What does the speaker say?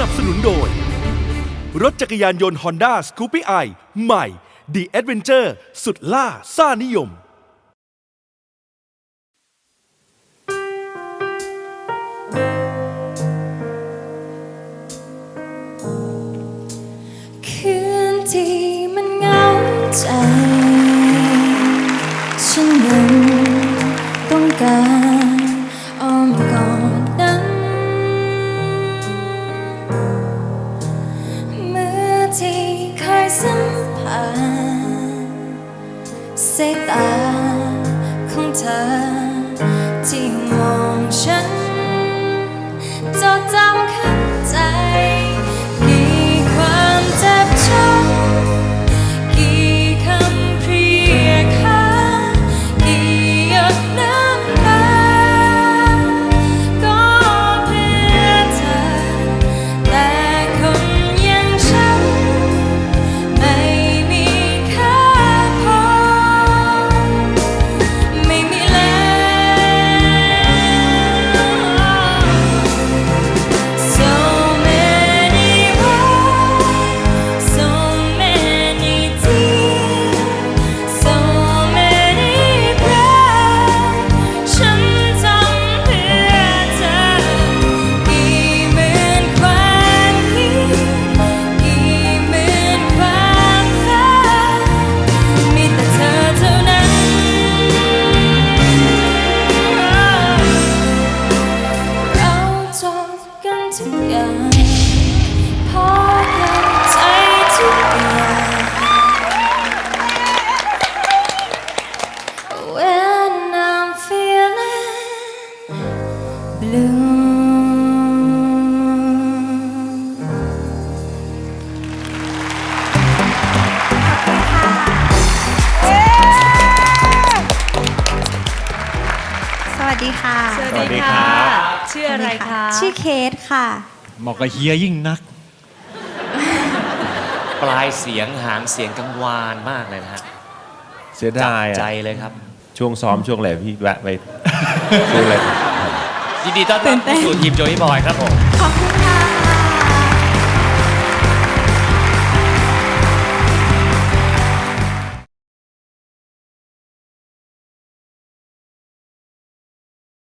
นับสนุนโดย รถจักรยานยนต์ Honda s c o o p y i ใหม่ The Adventure สุดล่าซ่านิยม คืนที่มันเหงาใจ สายตาของเธอ ทุกอย่างพอเข้าใจทุกอย่าง When I'm feeling blue วัสดีค่ะสวัสดีค่ะ ชื่ออะไรคะ ชื่อเคสค่ะ เหมาะกับเฮียยิ่งนัก ปลายเสียงหางเสียงกังวานมากเลยนะฮะเสียจัดายใจอะเลยครับ ช่วงซ้อมช่วงอะไรพี่แวะไป ช่วงอะไร ยินดีต้อนรับเข้าสู่ทีมโจยบอยครับผม ขอบคุณค่ะ